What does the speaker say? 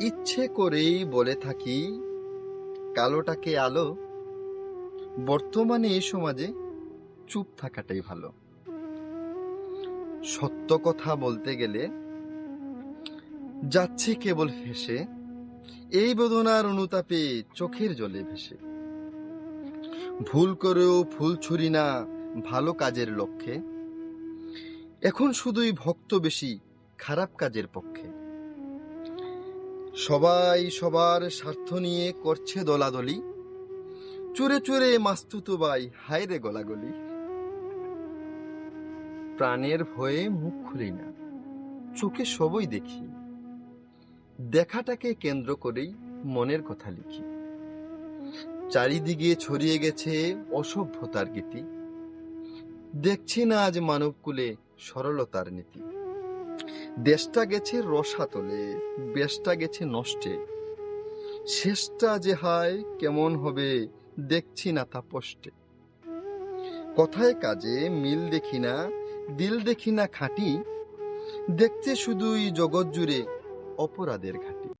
ইচ্ছে করেই বলে থাকি, কালোটাকে আলো, বর্তমানে এই সমাজে চুপ থাকাটাই ভালো। সত্য কথা বলতে গেলে যাচ্ছে কেবল হেসে, এই বেদনার অনুতাপে চোখের জলে ভেসে। ভুল করেও ফুল ছুরি না ভালো কাজের লক্ষ্যে, এখন শুধুই ভক্ত বেশি খারাপ কাজের পক্ষে। সবাই সবার স্বার্থ নিয়ে করছে দলাদলি। চুরে চুরে মাস্তুতো বাই হায়রে গলাগলি। প্রাণের ভয়ে মুখ খুলি না, চোখে সবই দেখি। দেখাটাকে কেন্দ্র করেই মনের কথা লিখি। চারিদিকে ছড়িয়ে গেছে অসভ্যতার গীতি। দেখছি না আজ মানবকুলে সরলতার নীতি। দেশটা গেছে রসাতলে, বেশটা গেছে নষ্টে। শেষটা যে হায়, কেমন হবে, দেখছি না তা পোষ্টে। কথায় কাজে মিল দেখি না, দিল দেখি না খাঁটি, দেখছে শুধুই জগৎ জুড়ে অপরাধের ঘাটি।